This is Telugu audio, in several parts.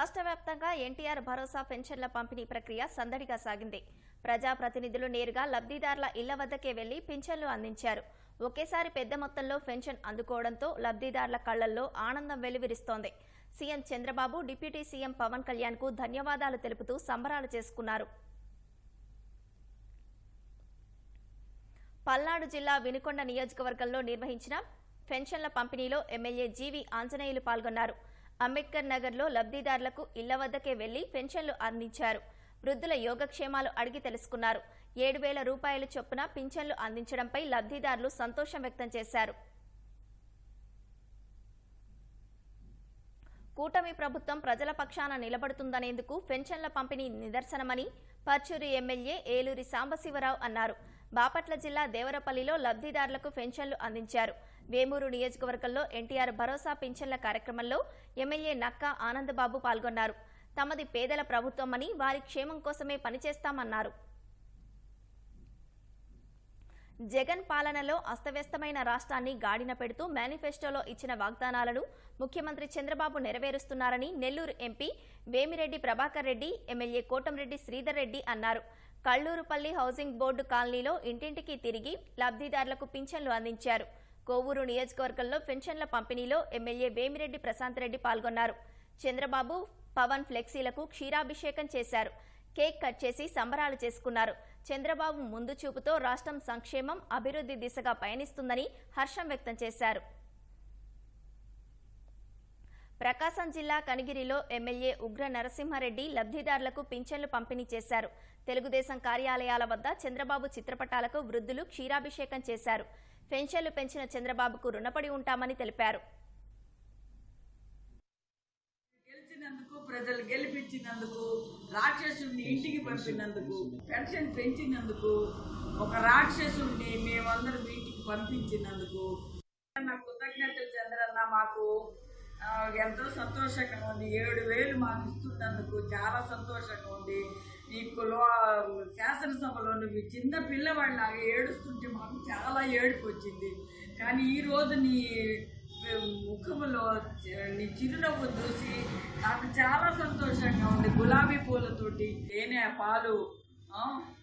రాష్ట్ర వ్యాప్తంగా ఎన్టీఆర్ భరోసా పెన్షన్ల పంపిణీ ప్రక్రియ సందడిగా సాగింది. ప్రజాప్రతినిధులు నేరుగా లబ్ధిదారుల ఇళ్ళ వద్దకే వెళ్ళి పింఛన్లు అందించారు. ఒకేసారి పెద్ద మొత్తంలో పెన్షన్ అందుకోవడంతో లబ్ధిదారుల కళ్ళల్లో ఆనందం వెలువిరిస్తోంది. CM Chandrababu deputy CM Pawan కళ్యాణ్కు ధన్యవాదాలు తెలుపుతూ సంబరాలు చేసుకున్నారు. పల్నాడు జిల్లా వినుకొండ నియోజకవర్గంలో నిర్వహించిన పెన్షన్ల పంపిణీలో ఎమ్మెల్యే జీవి ఆంజనేయులు పాల్గొన్నారు. అంబేద్కర్ నగర్లో లబ్ధిదారులకు ఇళ్ళ వద్దకే వెళ్ళి పెన్షన్లు అందించారు. వృద్ధుల యోగక్షేమాలు అడిగి తెలుసుకున్నారు. ఏడు వేల రూపాయల చొప్పున పింఛన్లు అందించడంపై లబ్ధిదారులు సంతోషం వ్యక్తం చేశారు. కూటమి ప్రభుత్వం ప్రజల పక్షాన నిలబడుతుందనేందుకు పెన్షన్ల పంపిణీ నిదర్శనమని పర్చూరు ఎమ్మెల్యే ఏలూరి సాంబశివరావు అన్నారు. బాపట్ల జిల్లా దేవరపల్లిలో లబ్ధిదారులకు పెన్షన్లు అందించారు. వేమూరు నియోజకవర్గంలో ఎన్టీఆర్ భరోసా పింఛన్ల కార్యక్రమంలో ఎమ్మెల్యే నక్క ఆనందబాబు పాల్గొన్నారు. తమది పేదల ప్రభుత్వమని వారి క్షేమం కోసమే పనిచేస్తామన్నారు. జగన్ పాలనలో అస్తవ్యస్తమైన రాష్ట్రాన్ని గాడిన పెడుతూ మేనిఫెస్టోలో ఇచ్చిన వాగ్దానాలను ముఖ్యమంత్రి చంద్రబాబు నెరవేరుస్తున్నారని నెల్లూరు ఎంపీ వేమిరెడ్డి ప్రభాకర్ రెడ్డి ఎమ్మెల్యే కోటంరెడ్డి శ్రీధర్ రెడ్డి అన్నారు. కళ్ళూరుపల్లి హౌసింగ్ బోర్డు కాలనీలో ఇంటింటికి తిరిగి లబ్ధిదారులకు పింఛన్లు అందించారు. కోవూరు నియోజకవర్గంలో పెన్షన్ల పంపిణీలో ఎమ్మెల్యే వేమిరెడ్డి ప్రశాంత్ రెడ్డి పాల్గొన్నారు. చంద్రబాబు పవన్ ఫ్లెక్సీలకు క్షీరాభిషేకం చేశారు. కేక్ కట్ చేసి సంబరాలు చేసుకున్నారు. చంద్రబాబు ముందు చూపుతో రాష్ట్రం సంక్షేమం అభివృద్ధి దిశగా పయనిస్తుందని హర్షం వ్యక్తం చేశారు. ప్రకాశం జిల్లా కనిగిరిలో ఎమ్మెల్యే ఉగ్ర నరసింహారెడ్డి లబ్ధిదారులకు పింఛన్లు పంపిణీ చేశారు. తెలుగుదేశం కార్యాలయాల వద్ద చంద్రబాబు చిత్రపటాలకు వృద్ధులు క్షీరాభిషేకం చేశారు. పెన్షన్లు పెంచిన చంద్రబాబుకు రుణపడి ఉంటామని తెలిపారు. గెలిచినందుకు ప్రజలు గెలిపించినందుకు రాక్షసుడిని ఇంటికి పంపినందుకు పెన్షన్ పెంచినందుకు ఒక రాక్షసుడిని మేమందరం ఇంటికి పంపించినందుకు నా కృతజ్ఞతలు చంద్రన్న మాకు ఎంతో సంతోషంగా ఉంది. ఏడు వేలు మాకు ఇస్తున్నందుకు చాలా సంతోషంగా ఉంది. ఈ లో శాసనసభలో నువ్వు చిన్న పిల్లవాడిలాగా ఏడుస్తుంటే మాకు చాలా ఏడుపు వచ్చింది. కానీ ఈ రోజు నీ ముఖములో నీ చిరునవ్వు చూసి నాకు చాలా సంతోషంగా ఉంది. గులాబీ పూలతోటి తేనె పాలు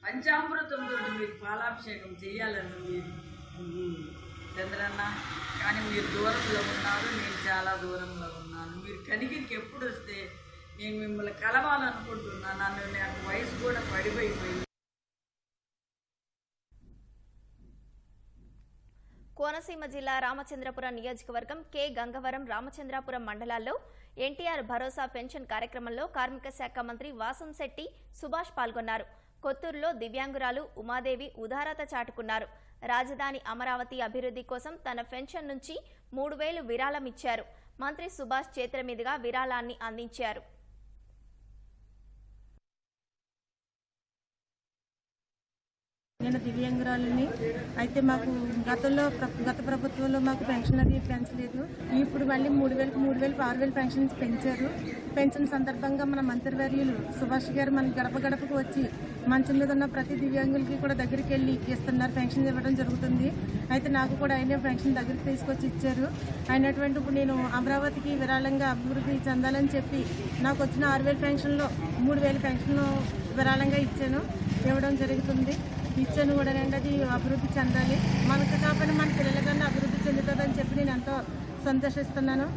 పంచామృతంతో మీకు పాలాభిషేకం చేయాలని చంద్రన్న కానీ మీరు దూరంలో ఉన్నారు నేను చాలా దూరంలో ఉన్నాను. మీరు కనిగిరికి ఎప్పుడు వస్తే నేను మిమ్మల్ని కలవాలనుకుంటున్నాను నన్ను నాకు వయసు కూడా పడిపోయిపోయింది. కోనసీమ జిల్లా రామచంద్రపురం నియోజకవర్గం కె. గంగవరం రామచంద్రాపురం మండలాల్లో ఎన్టీఆర్ భరోసా పెన్షన్ కార్యక్రమంలో కార్మిక శాఖ మంత్రి వాసంశెట్టి సుభాష్ పాల్గొన్నారు. కొత్తూరులో దివ్యాంగురాలు ఉమాదేవి ఉదారత చాటుకున్నారు. రాజధాని అమరావతి అభివృద్ధి కోసం తన పెన్షన్ నుంచి మూడు వేలు విరాళం ఇచ్చారు. మంత్రి సుభాష్ చేతుల మీదుగా విరాళాన్ని అందించారు. నేను దివ్యాంగురాలని. అయితే మాకు గతంలో గత ప్రభుత్వంలో మాకు పెన్షన్ అది పెంచలేదు. ఇప్పుడు మళ్ళీ మూడు వేలకు మూడు వేలకు ఆరు వేలు పెన్షన్స్ పెంచారు. పెన్షన్ సందర్భంగా మన మంత్రివర్యులు సుభాష్ గారు మన గడప గడపకు వచ్చి మంచం మీద ఉన్న ప్రతి దివ్యాంగులకి కూడా దగ్గరికి వెళ్ళి ఇస్తున్నారు పెన్షన్ ఇవ్వడం జరుగుతుంది. అయితే నాకు కూడా ఆయన పెన్షన్ దగ్గరికి తీసుకొచ్చి ఇచ్చారు. అయినటువంటి ఇప్పుడు నేను అమరావతికి విరాళంగా అభివృద్ధి చెందాలని చెప్పి నాకు వచ్చిన ఆరు వేల పెన్షన్లో మూడు వేల పెన్షన్ విరాళంగా ఇచ్చాను. ఇవ్వడం జరుగుతుంది. ఇచ్చాను కూడా అండి అది అభివృద్ధి చెందాలి. మనకు కాకపోయినా మన పిల్లలకన్నా అభివృద్ధి చెందుతుందని చెప్పి నేను ఎంతో సంతోషిస్తున్నాను.